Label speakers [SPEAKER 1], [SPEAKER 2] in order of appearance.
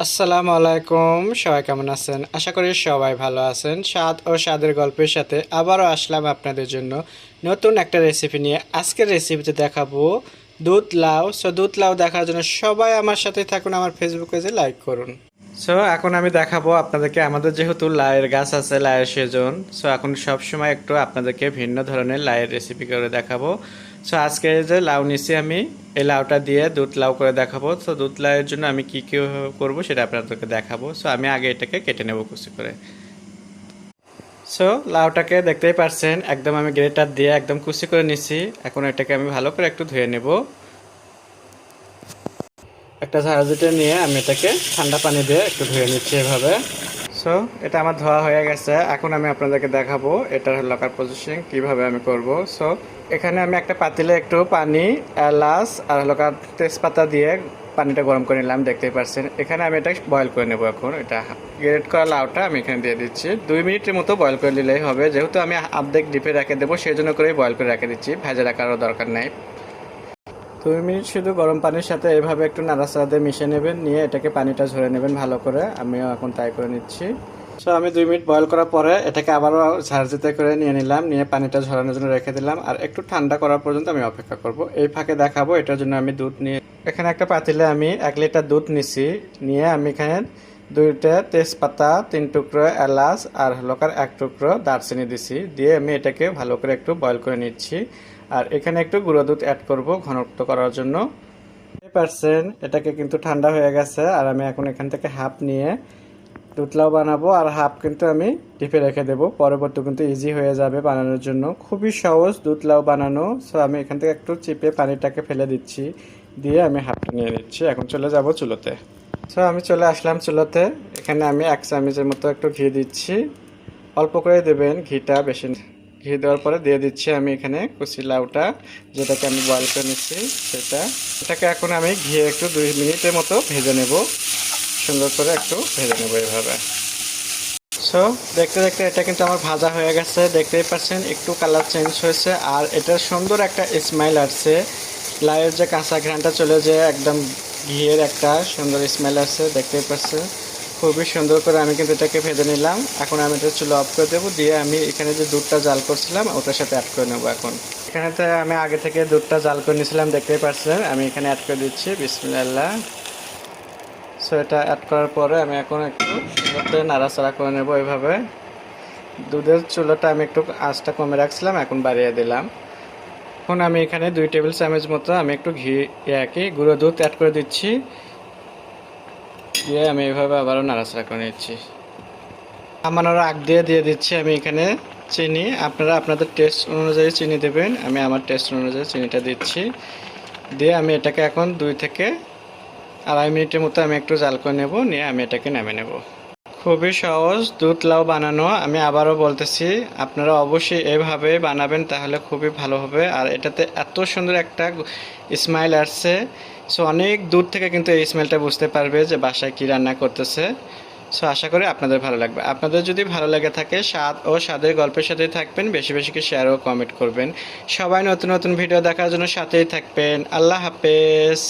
[SPEAKER 1] আসসালামু আলাইকুম, সবাই কেমন আছেন? আশা করি সবাই ভালো আছেন। স্বাদ ও স্বাদের গল্পের সাথে আবারও আসলাম আপনাদের জন্য নতুন একটা রেসিপি নিয়ে। আজকের রেসিপিতে দেখাবো দুধ লাউ। সো দুধ লাউ দেখার জন্য সবাই আমার সাথে থাকুন, আমার ফেসবুক পেজে লাইক করুন। সো এখন আমি দেখাবো আপনাদেরকে আমাদের যেহেতু লায়ের গাছ আছে লায়ের সেজন। সো এখন সব সময় একটু আপনাদেরকে ভিন্ন ধরনের লায়ের রেসিপি করে দেখাবো। সো আজকে যে লাউ নিছি আমি, এই লাউটা দিয়ে দুধ লাউ করে দেখাবো। সো দুধ লাউয়ের জন্য আমি কি কি করব সেটা আপনাদেরকে দেখাবো। সো আমি আগে এটাকে কেটে নেব কুচি করে। সো লাউটাকে দেখতেই পারছেন, একদম আমি গ্রেটার দিয়ে একদম কুচি করে নিছি এখন এটাকে আমি ভালো করে একটু ধুয়ে নেব। একটা ঝাড়াঝুটে নিয়ে আমি এটাকে ঠান্ডা পানি দিয়ে একটু ধুয়ে নিচ্ছি এভাবে। সো এটা আমার ধোয়া হয়ে গেছে। এখন আমি আপনাদেরকে দেখাবো এটার লকার পজিশন কীভাবে আমি করব। সো এখানে আমি একটা পাতিলে একটু পানি, এলাচ আর লকার তেজপাতা দিয়ে পানিটা গরম করে নিলাম, দেখতেই পাচ্ছেন। এখানে আমি এটা বয়েল করে নেব এখন। এটা গ্রেট করা লাউটা আমি এখানে দিয়ে দিচ্ছি। দুই মিনিটের মতো বয়েল করে নিলেই হবে। যেহেতু আমি আর্ধেক ডিপে রেখে দেবো, সেই জন্য করেই বয়েল করে রেখে দিচ্ছি। ভেজে রাখারও দরকার নেই। দুই মিনিট শুধু গরম পানির সাথে এভাবে একটু নাড়াচাড়া দিয়ে মিশিয়ে নেবেন, নিয়ে এটাকে পানিটা ঝরে নেবেন ভালো করে। আমিও এখন তাই করে নিচ্ছি। সো আমি দুই মিনিট বয়ল করার পরে এটাকে আবারও ঝাড়জিতে করে নিয়ে নিলাম, নিয়ে পানিটা ঝরানোর জন্য রেখে দিলাম। আর একটু ঠান্ডা করার পর্যন্ত আমি অপেক্ষা করব। এই ফাঁকে দেখাবো, এটার জন্য আমি দুধ নিয়ে এখানে একটা পাতিলে আমি এক লিটার দুধ নিছি। নিয়ে আমি এখানে দুইটা তেজপাতা, তিন টুকরো এলাচ আর হলকার এক টুকরো দারচিনি দিছি। দিয়ে আমি এটাকে ভালো করে একটু বয়ল করে নিচ্ছি। আর এখানে একটু গুঁড়ো দুধ অ্যাড করব ঘনত্ব করার জন্য। পারছেন এটাকে কিন্তু ঠান্ডা হয়ে গেছে, আর আমি এখন এখান থেকে হাফ নিয়ে দুধলাও বানাবো, আর হাফ কিন্তু আমি টিপে রেখে দেবো। পরবর্তী কিন্তু ইজি হয়ে যাবে বানানোর জন্য। খুবই সহজ দুধলাও বানানো সো আমি এখান থেকে একটু চিপে পানিটাকে ফেলে দিচ্ছি, দিয়ে আমি হাফটা নিয়ে নিচ্ছি। এখন চলে যাব চুলোতে। সো আমি চলে আসলাম চুলোতে। এখানে আমি এক চামচের মতো একটু ঘি দিচ্ছি। অল্প করে দেবেন, ঘিটা বেশি ঘি দেওয়ার পরে দিয়ে দিচ্ছি আমি এখানে কুচি লাউটা, যেটাকে আমি বয়েল করে নিচ্ছি সেটা। এটাকে এখন আমি ঘি একটু দুই মিনিটের মতো ভেজে নেব। সুন্দর করে একটু ভেজে নেব এভাবে। সো দেখতে দেখতে এটা কিন্তু আমার ভাজা হয়ে গেছে, দেখতেই পাচ্ছেন একটু কালার চেঞ্জ হয়েছে। আর এটার সুন্দর একটা স্মাইল আসছে। লাউয়ের যে কাঁচা ঘ্রানটা চলে যায়, একদম ঘিয়ের একটা সুন্দর স্মেল আসছে, দেখতেই পাচ্ছেন। খুবই সুন্দর করে আমি কিন্তু এটাকে ভেজে নিলাম। এখন আমি এটা চুলো অফ করে দেবো, দিয়ে আমি এখানে যে দুধটা জাল করছিলাম, ওটার সাথে অ্যাড করে নেব এখন। এখানে তো আমি আগে থেকে দুধটা জাল করে নিয়েছিলাম, দেখতেই পাচ্ছেন। আমি এখানে অ্যাড করে দিচ্ছি, বিসমিল্লাহ। সো এটা অ্যাড করার পরে আমি এখন একটু সুন্দর নাড়াচাড়া করে নেব এইভাবে। দুধের চুলোটা আমি একটু আঁচটা কমে রাখছিলাম, এখন বাড়িয়ে দিলাম। এখন আমি এখানে দুই টেবিল চামচ মতো আমি একটু ঘি ইয়াকে গুঁড়ো দুধ অ্যাড করে দিচ্ছি। দিয়ে আমি এভাবে আবারও নাড়াচাড়া করে নিচ্ছি। আমানোর আগ দিয়ে দিয়ে দিচ্ছি আমি এখানে চিনি। আপনারা আপনাদের টেস্ট অনুযায়ী চিনি দেবেন। আমি আমার টেস্ট অনুযায়ী চিনিটা দিচ্ছি। দিয়ে আমি এটাকে এখন দুই থেকে আড়াই মিনিটের মতো আমি একটু জাল করে নেব। নিয়ে আমি এটাকে নামে নেব। খুবই সহজ দুধ লাউ বানানো। আমি আবারও বলতেছি, আপনারা অবশ্যই এভাবে বানাবেন তাহলে খুবই ভালো হবে। আর এটাতে এত সুন্দর একটা স্মাইল আসছে। সো অনেক দূর থেকে কিন্তু এই স্মেলটা বুঝতে পারবে যে বাসায় কী রান্না করতেছে। সো আশা করি আপনাদের ভালো লাগবে। আপনাদের যদি ভালো লেগে থাকে, স্বাদ ও স্বাদের গল্পের সাথেই থাকবেন, বেশি বেশি শেয়ার ও কমেন্ট করবেন। সবাই নতুন নতুন ভিডিও দেখার জন্য সাথেই থাকবেন। আল্লাহ হাফেজ।